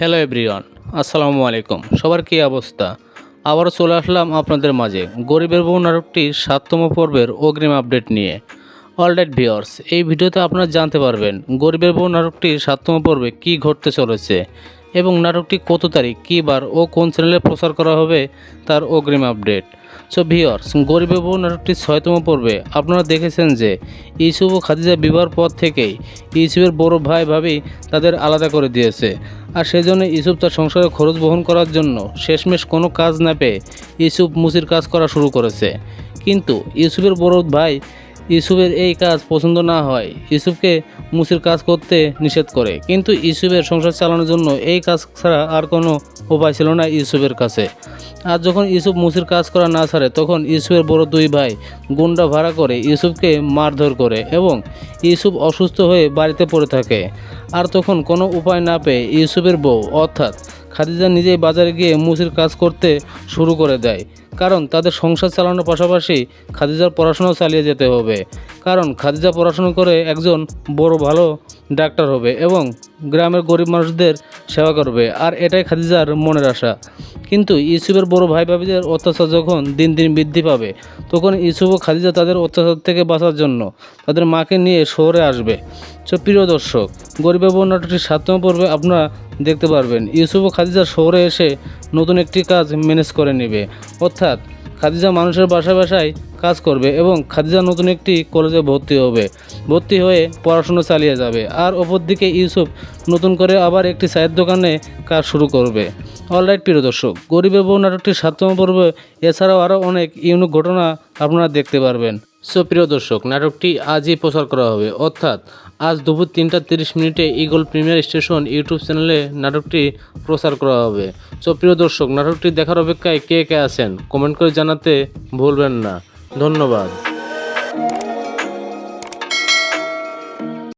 Hello everyone, আসসালামু আলাইকুম। সবার কী অবস্থা? আবারও চলে আসলাম আপনাদের মাঝে গরিবের বউ নাটকটির সাততম পর্বের অগ্রিম আপডেট নিয়ে। অল অলরাইট ভিওর্স এই ভিডিওতে আপনারা জানতে পারবেন গরিবের বউ নাটকটির সাততম পর্বে কী ঘটতে চলেছে। এবং নাটকটি কত তারিখ, কী বার ও কোন চ্যানেলে প্রচার করা হবে তার অগ্রিম আপডেট। সো ভিওর্স গরিবের বউ নাটকটির ছয়তম পর্বে আপনারা দেখেছেন যে ইউসুফ ও খাদিজা বিবাহর পর থেকেই ইউসুফের বড় ভাই ভাবি তাদের আলাদা করে দিয়েছে। আর সেজন্য ইউসুফ তার সংসারে খরচ বহন করার জন্য শেষমেশ কোনো কাজ না পেয়ে ইউসুফ মুসির কাজ করা শুরু করেছে। কিন্তু ইউসুফের বড় ভাই ইউসুফের এই কাজ পছন্দ না হয়। ইউসুফকে মুসির কাজ করতে নিষেধ করে। কিন্তু ইউসুফের সংসার চালানোর জন্য এই কাজ ছাড়া আর কোনো উপায় ছিল না ইউসুফের কাছে। আর যখন ইউসুফ মুসির কাজ করা না ছাড়ে, তখন ইউসুফের বড় দুই ভাই গুন্ডা ভাড়া করে ইউসুফকে মারধর করে এবং ইউসুফ অসুস্থ হয়ে বাড়িতে পড়ে থাকে। আর তখন কোনো উপায় না পেয়ে ইউসুফের বউ, অর্থাৎ খাদিজা নিজেই বাজারে গিয়ে মুসির কাজ করতে শুরু করে দেয়। কারণ তাদের সংসার চালানোর পাশাপাশি খাদিজার পড়াশোনাও চালিয়ে যেতে হবে। কারণ খাদিজা পড়াশোনা করে একজন বড় ভালো ডাক্তার হবে এবং গ্রামের গরিব মানুষদের সেবা করবে। আর এটাই খাদিজার মনের আশা। কিন্তু ইউসুফের বড় ভাই ভাবিদের অত্যাচার যখন দিন দিন বৃদ্ধি পাবে, তখন ইউসুফ ও খাদিজা তাদের অত্যাচার থেকে বাঁচার জন্য তাদের মাকে নিয়ে শহরে আসবে। সো প্রিয় দর্শক গরিবের বউ সাততম পর্বে আপনারা দেখতে পারবেন, ইউসুফ ও খাদিজা শহরে এসে নতুন একটি কাজ ম্যানেজ করে নেবে। অর্থাৎ খাদিজা মানুষের বাসায় বাসায় কাজ করবে এবং খাদিজা নতুন একটি কলেজে ভর্তি হবে। ভর্তি হয়ে পড়াশুনো চালিয়ে যাবে। আর ওপর দিকে ইউসুফ নতুন করে আবার একটি চায়ের দোকানে কাজ শুরু করবে। অলরাইট প্রিয় দর্শক গরিবের বউ নাটকটির সাততম পর্বে, এছাড়াও আরও অনেক ইউনিক ঘটনা আপনারা দেখতে পারবেন। সো প্রিয় দর্শক, নাটকটি আজই প্রচার করা হবে। অর্থাৎ আজ দুপুর তিনটা তিরিশ মিনিটে ইগল প্রিমিয়ার স্টেশন ইউটিউব চ্যানেলে নাটকটি প্রচার করা হবে। সো প্রিয় দর্শক, নাটকটি দেখার অপেক্ষায় কে কে আছেন? কমেন্ট করে জানাতে ভুলবেন না। ধন্যবাদ।